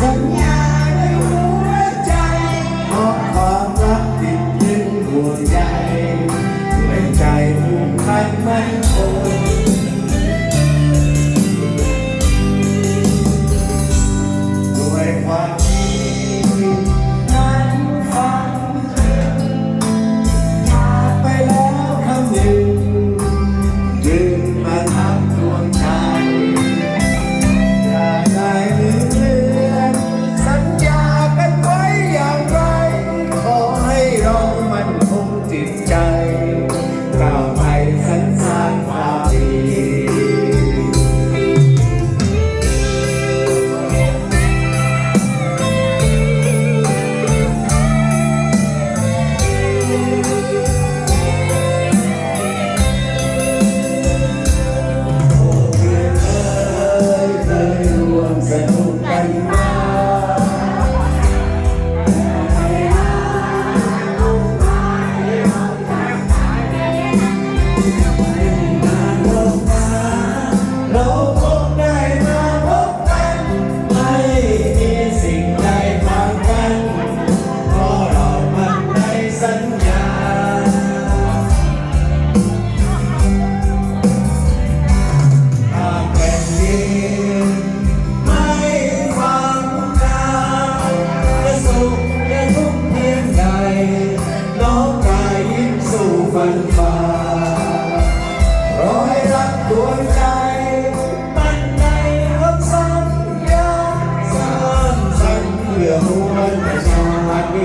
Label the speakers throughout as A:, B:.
A: สัญญาในหัวใจเพรความรักติดยึดห่วใยด้ยใจผู้ใพัไม่นคง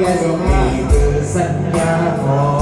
A: ยนมาสัญญาขอ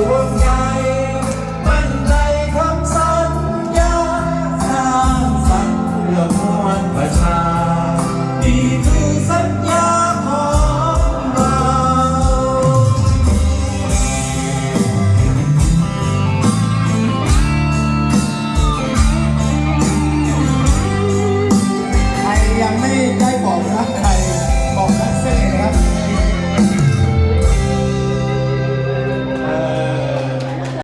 A: Oh,